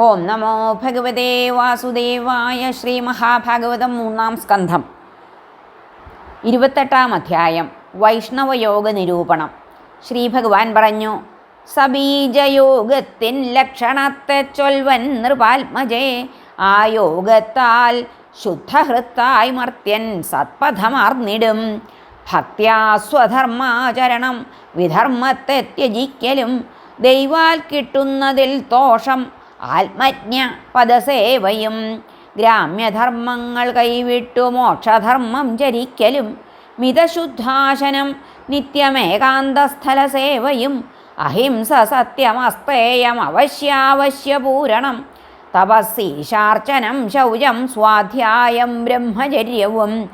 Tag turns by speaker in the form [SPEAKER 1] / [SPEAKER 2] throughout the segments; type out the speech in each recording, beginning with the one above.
[SPEAKER 1] ഓം നമോ ഭഗവതേ വാസുദേവായ ശ്രീ മഹാഭാഗവതം മൂന്നാം സ്കന്ധം. ഇരുപത്തെട്ടാം അധ്യായം വൈഷ്ണവയോഗ നിരൂപണം. ശ്രീ ഭഗവാൻ പറഞ്ഞു സബീജയോഗത്തിൻ ലക്ഷണത്തെ ചൊൽവൻ നൃപാത്മജേ ആ യോഗത്താൽ ശുദ്ധഹൃത്തായി മർത്യൻ സത്പഥമാർന്നിടും. ഭക്ത്യാ സ്വധർമാചരണം വിധർമ്മത്തെ ത്യജിക്കലും ദൈവാൽ കിട്ടുന്നതിൽ ദോഷം ആത്മജ്ഞ പദസേവയും ഗ്രാമ്യധർമ്മങ്ങൾ കൈവിട്ടു മോക്ഷധർമ്മം ചരിക്കലും മിതശുദ്ധാശനം നിത്യമേകാന്തസ്ഥലസേവയും അഹിംസ സത്യമസ്തേയം അവശ്യാവശ്യപൂരണം തപസ്സീശാർച്ചനം ശൗചം സ്വാധ്യായം ബ്രഹ്മചര്യവും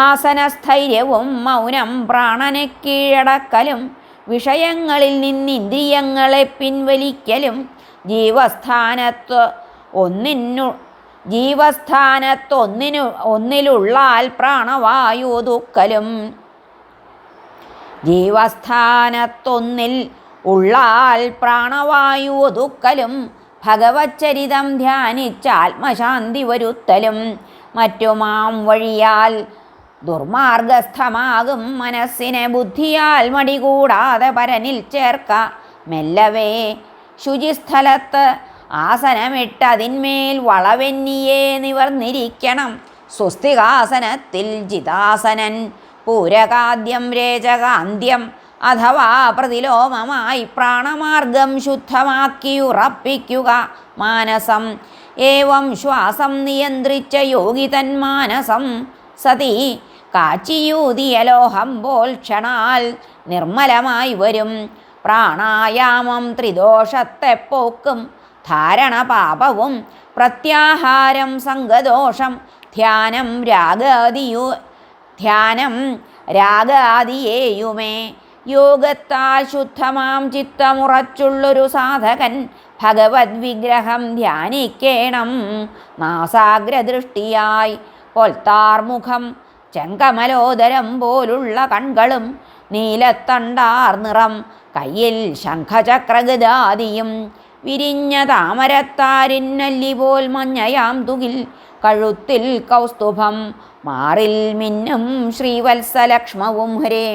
[SPEAKER 1] ആസനസ്ഥൈര്യവും മൗനം പ്രാണനെ കീഴടക്കലും വിഷയങ്ങളിൽ നിന്നിന്ദ്രിയങ്ങളെ പിൻവലിക്കലും ജീവസ്ഥാനത്ത് ഒന്നിനു ജീവസ്ഥാനത്തൊന്നിനു ഒന്നിലുള്ളാൽ പ്രാണവായു ദുക്കലും ജീവസ്ഥാനത്തൊന്നിൽ ഉള്ളാൽ പ്രാണവായു ഒതുക്കലും ഭഗവച്ചരിതം ധ്യാനിച്ച് ആത്മശാന്തി വരുത്തലും. മറ്റുമാം വഴിയാൽ ദുർമാർഗസ്ഥമാകും മനസ്സിനെ ബുദ്ധിയാൽ മടികൂടാതെ പരനിൽ ചേർക്ക. മെല്ലവേ ശുചിസ്ഥലത്ത് ആസനമിട്ടതിന്മേൽ വളവെന്നിയെ നിവർന്നിരിക്കണം. സ്വസ്തികാസനത്തിൽ ജിതാസനൻ പൂരകാദ്യം രേചകാന്ത്യം അഥവാ പ്രതിലോമമായി പ്രാണമാർഗം ശുദ്ധമാക്കിയുറപ്പിക്കുക മാനസം. ഏവം ശ്വാസം നിയന്ത്രിച്ച യോഗി തന്മാനസം സതി കാച്ചിയൂതിയ ലോഹം പോൽ ക്ഷണാൽ നിർമ്മലമായി വരും. പ്രാണായാമം ത്രിദോഷത്തെ പോക്കും ധാരണ പാപവും പ്രത്യാഹാരം സംഘദോഷം ധ്യാനം രാഗാദിയു ധ്യാനം രാഗാദിയേയുമേ. യോഗത്താൽ ശുദ്ധമാം ചിത്തമുറച്ചുള്ളൊരു സാധകൻ ഭഗവത് വിഗ്രഹം ധ്യാനിക്കേണം. നാസാഗ്രദൃഷ്ടിയായി പൊൽത്താർമുഖം ചെങ്കമലോദരം പോലുള്ള കൺകളും നീലത്തണ്ടാർ നിറം കയ്യിൽ ശംഖചക്രഗദാദിയും വിരിഞ്ഞ താമരത്താരിന്നല്ലി പോൽ മഞ്ഞയാം തുകിൽ കഴുത്തിൽ കൗസ്തുഭം മാറിൽ മിന്നും ശ്രീവത്സലക്ഷ്മവും ഹരേ.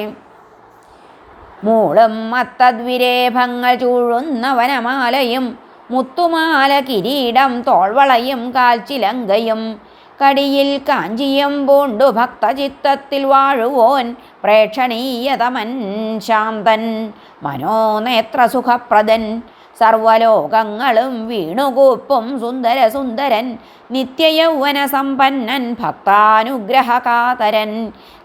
[SPEAKER 1] മൂളും മത്തദ്വിരേഭങ്ങൾ ചൂഴുന്ന വനമാലയും മുത്തുമാല കിരീടം തോൾവളയും കാൽച്ചിലങ്കയും കടിയിൽ കാഞ്ചിയം പൂണ്ടു ഭക്തചിത്തത്തിൽ വാഴുവോൻ പ്രേക്ഷണീയതമൻ ശാന്തൻ മനോനേത്രസുഖപ്രദൻ സർവലോകങ്ങളും വീണുകൂപ്പും സുന്ദര സുന്ദരൻ നിത്യയൗവന സമ്പന്നൻ ഭക്താനുഗ്രഹകാതരൻ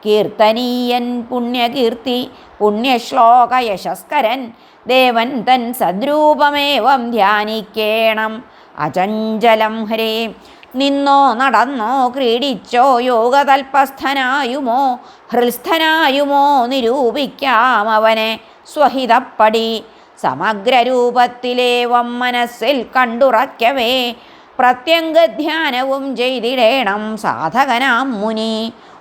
[SPEAKER 1] കീർത്തനീയൻ പുണ്യകീർത്തി പുണ്യശ്ലോക യശസ്കരൻ ദേവൻ തൻ സദ്രൂപമേവം ധ്യാനിക്കേണം. അചഞ്ചലം ഹരേ നിന്നോ നടന്നോ ക്രീഡിച്ചോ യോഗതൽപസ്ഥനായുമോ ഹൃസ്ഥനായുമോ നിരൂപിക്കാം അവനെ സ്വഹിതപ്പടി. സമഗ്രരൂപത്തിലേവം മനസ്സിൽ കണ്ടുറയ്ക്കവേ പ്രത്യംഗധ്യാനവും ചെയ്തിടേണം സാധകനാം മുനി.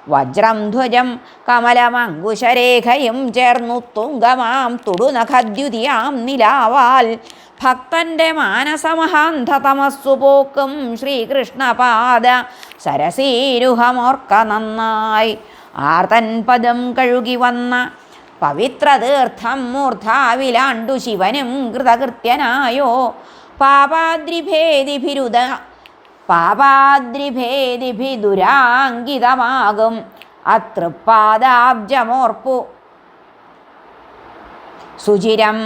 [SPEAKER 1] വജ്രം ധ്വജം കമലമങ്കുശരേഖയും ചേർന്നു തുങ്കമാം തുടുനഖദ്യുതിയാം നിലാവാൽ. ഭക്തന്റെ മാനസമഹാന്ധ തമസ്സു പോക്കും ശ്രീകൃഷ്ണപാദ സരസീരുഹമോർക്ക നന്നായി. ആർത്തൻ പദം കഴുകി വന്ന പവിത്രതീർത്ഥം മൂർധാവിലാണ്ടു ശിവനും കൃതകൃത്യനായോ. പാപാദ്രിഭേദിഭിരുദ പാപാദ്രിഭേദിഭിദുരാങ്കിതമാകും. അതൃപ്പാദാബ്ജമോർപ്പു. സുചിരം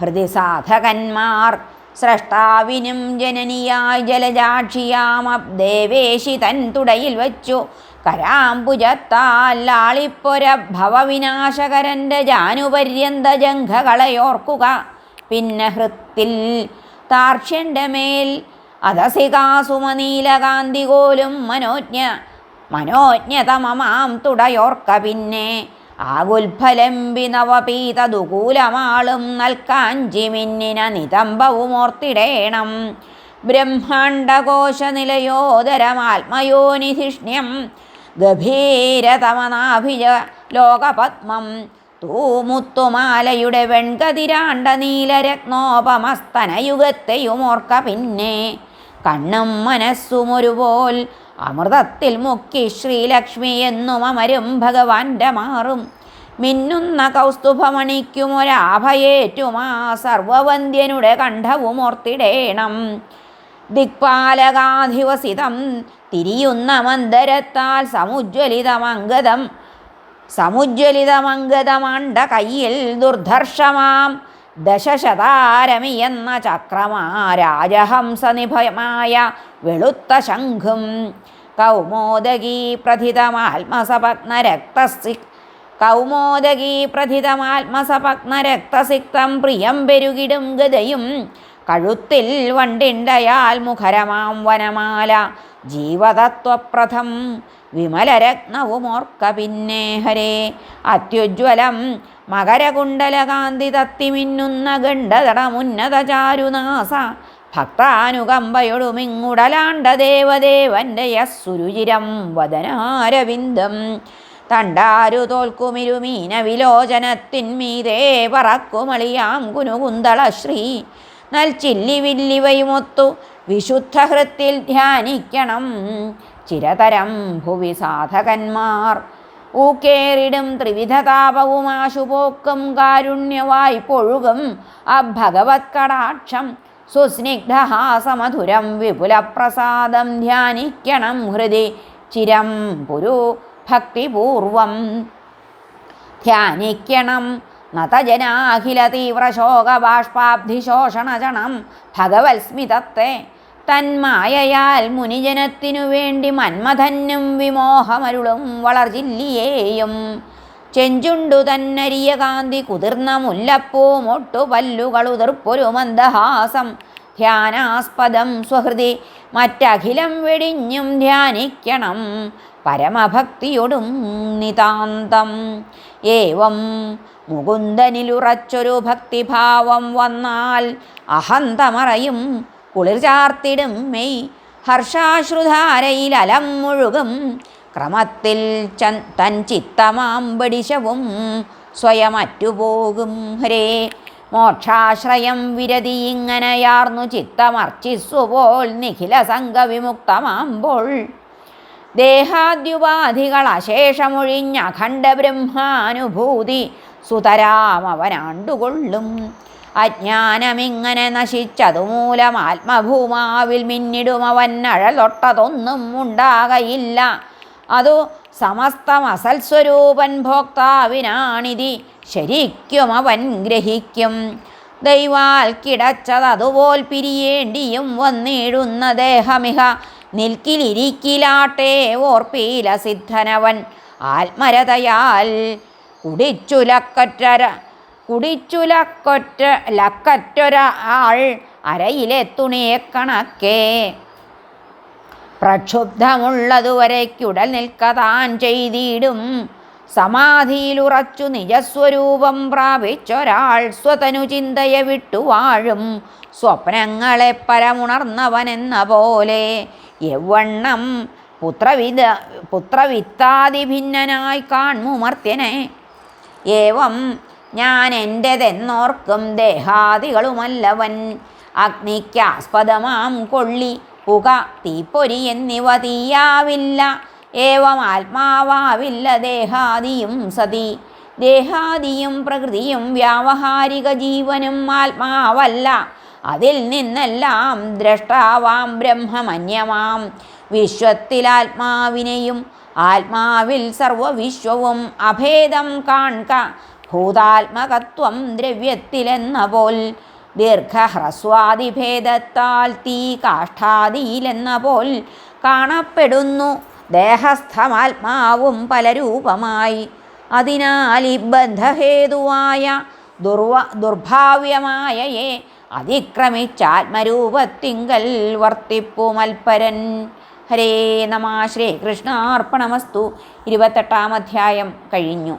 [SPEAKER 1] ഹൃദി സാധകന്മാർ സ്രഷ്ടാവിനും ജനനിയായി ജലജാക്ഷിയാമബ്ദേവേശി തൻ തുടയിൽ വച്ചു. കരാംബുജത്താൽ ആളിപ്പൊര ഭവവിനാശകരന്റെ ജാനുപര്യന്ത ജംഘകളയോർക്കുക. പിന്നെ ഹൃത്തിൽ താർഷ്യന്റെ മേൽ അതസികാസുമനീലകാന്തികോലും മനോജ്ഞ മനോജ്ഞതമമാം തുടയോർക്ക പിന്നെ ആകുൽഫലംബി നവപീതദുകൂലമാളും നൽകാഞ്ചിമിന്നിന നിതംബവും ഓർത്തിടേണം. ബ്രഹ്മാണ്ടകോശനിലയോദരമാത്മയോനിധിഷ്ണ്യം ഗഭീരതമനാഭിജ ലോകപത്മം തൂമുത്തുമാലയുടെ വെൺകതിരാണ്ട നീലരത്നോപമസ്തനയുഗത്തെയുമോർക്ക പിന്നെ. കണ്ണും മനസ്സും ഒരുപോൽ അമൃതത്തിൽ മുക്കി ശ്രീലക്ഷ്മി എന്നും അമരും ഭഗവാന്റെ മാറും. മിന്നുന്ന കൗസ്തുഭമണിക്കുമൊരാഭയേറ്റുമാ സർവവന്ധ്യനുടെ കണ്ഠവും ഓർത്തിടേണം. ദിക്പാലകാധിവസിതം തിരിയുന്ന മന്ദരത്താൽ സമുജ്വലിതമംഗതം സമുജ്വലിതമംഗതമാണ്ട കയ്യിൽ ദുർധർഷമാം. ദശശതാരമി എന്ന ചക്രമാ രാജഹംസനിഭയമായ വെളുത്ത ശംഖും കൗമോദകീ പ്രഥിതമാത്മസപത്നരക്തസി കൗമോദകീ പ്രഥിതമാത്മസപത്നരക്തസിക്തം പ്രിയം പെരുകിടും ഗതയും കഴുത്തിൽ വണ്ടിണ്ടയാൽ മുഖരമാം വനമാല ജീവതത്വപ്രഥം വിമലരത്നവുമോർക്ക പിന്നെ ഹരേ. അത്യുജ്വലം മകരകുണ്ടലകാന്തി തത്തിമിന്നുന്ന ഗണ്ഡതടമുന്നത ചാരുനാസ. ഭക്താനുകമ്പയൊടുമിങ്ങുടലാണ്ട ദേവദേവന്റെ യസ്സുരുചിരം വദനാരവിന്ദം. തണ്ടാരു തോൽക്കുമിരുമീന വിലോചനത്തിന്മീതേ പറക്കുമളിയാം കുനുകുന്തള ശ്രീ. നൽച്ചില്ലി വില്ലിവയുമൊത്തു വിശുദ്ധ ഹൃത്തിൽ ധ്യാനിക്കണം ചിരതരം ഭുവി സാധകന്മാർ ഊക്കേറിടും ത്രിവിധ താപവുമാശുപോക്കും കാരുണ്യവായി പൊഴുകും അഭഗവത് കടാക്ഷം. സുസ്നിഗ്ധഹാസമധുരം വിപുലപ്രസാദം ധ്യാനിക്കണം ഹൃദി ചിരം പുരു ഭക്തിപൂർവം. ധ്യാനിക്കണം നതജനാഖില തീവ്രശോക ഭഗവത്സ്മിതത്തെ ഭഗവത് സ്മിതത്തെ തന്മായയാൽ മുനിജനത്തിനു വേണ്ടി മന്മഥന്നും വിമോഹമരുളും വളർജില്ലിയേയും. ചെഞ്ചുണ്ടു തന്നരിയ കാന്തി കുതിർന്ന മുല്ലപ്പൂ മൊട്ടു പല്ലുകളുതിർപ്പൊരു മന്ദഹാസം. ധ്യാനാസ്പദം സ്വഹൃതി മറ്റഖിലം വെടിഞ്ഞും ധ്യാനിക്കണം പരമഭക്തിയൊടും നിതാന്തം. ഏവം മുകുന്ദനിലുറച്ചൊരു ഭക്തിഭാവം വന്നാൽ അഹന്തമറയും കുളിർ ചാർത്തിടും മെയ്. ഹർഷാശ്രുധാരയിൽ അലം മുഴുകും. ക്രമത്തിൽ ചൻ തൻ ചിത്തമാമ്പടിശവും സ്വയമറ്റുപോകും ഹരേ. മോക്ഷാശ്രയം വിരതി ഇങ്ങനെയാർന്നു ചിത്തമർച്ചിസ്സുപോൽ നിഖില സംഘവിമുക്തമാമ്പോൾ ദേഹാദ്യുപാധികൾ അശേഷമൊഴിഞ്ഞ അഖണ്ഡ ബ്രഹ്മാനുഭൂതി സുതരാം അവനാണ്ടുകൊള്ളും. അജ്ഞാനമിങ്ങനെ നശിച്ചതുമൂലം ആത്മഭൂമാവിൽ മിന്നിടും അവൻ അഴലൊട്ടതൊന്നും ഉണ്ടാകയില്ല. അതു സമസ്തം അസൽസ്വരൂപൻ ഭോക്താവിനാണിതി. ശരിക്കും അവൻ ഗ്രഹിക്കും. ദൈവാൽ കിടച്ചതതുപോൽ പിരിയേണ്ടിയും വന്നിടുന്ന ദേഹമിഹ. നിൽക്കിലിരിക്കിലാട്ടെ ഓർപ്പീല സിദ്ധനവൻ. ആത്മരതയാൽ കുടിച്ചുലക്കറ്റര കുടിച്ചുലക്കൊറ്റ ലക്കറ്റൊര ആൾ അരയിലെ തുണിയെ കണക്കേ. പ്രക്ഷുബ്ധമുള്ളതുവരയ്ക്കുടൽ നിൽക്കതാൻ ചെയ്തിടും. സമാധിയിലുറച്ചു നിജസ്വരൂപം പ്രാപിച്ചൊരാൾ സ്വതനു ചിന്തയെ വിട്ടുവാഴും സ്വപ്നങ്ങളെ പരമുണർന്നവനെന്ന പോലെ എവണ്ണം പുത്രവിത്താതി പുത്രവിത്താതിഭിന്നനായി കാൺമുമർത്യനെ. ഏവം ഞാൻ എന്റെതെന്നോർക്കും ദേഹാദികളുമല്ലവൻ. അഗ്നിക്കാസ്പദമാം കൊള്ളി പുക തീപ്പൊരി എന്നിവ തീയാവില്ല. ഏവം ആത്മാവാവില്ല ദേഹാദിയും സതി. ദേഹാദിയും പ്രകൃതിയും വ്യാവഹാരിക ജീവനും ആത്മാവല്ല. അതിൽ നിന്നെല്ലാം ദ്രഷ്ടാവാം ബ്രഹ്മമന്യമാം. വിശ്വത്തിലാത്മാവിനെയും ആത്മാവിൽ സർവവിശ്വവും അഭേദം കാൺക. ഭൂതാത്മകത്വം ദ്രവ്യത്തിലെന്ന പോൽ ദീർഘഹ്രസ്വാദിഭേദത്താൽ തീ കാഷ്ഠാദിയിലെന്ന പോൽ കാണപ്പെടുന്നു. ദേഹസ്ഥമാത്മാവും പലരൂപമായി. അതിനാൽ ഈ ബന്ധഹേതുവായ ദുർവ ദുർഭാവ്യമായയെ അതിക്രമിച്ചാത്മരൂപത്തിങ്കൽ വർത്തിപ്പുമൽപരൻ ഹരേ നമ ശ്രീകൃഷ്ണാർപ്പണമസ്തു. ഇരുപത്തെട്ടാം അധ്യായം കഴിഞ്ഞു.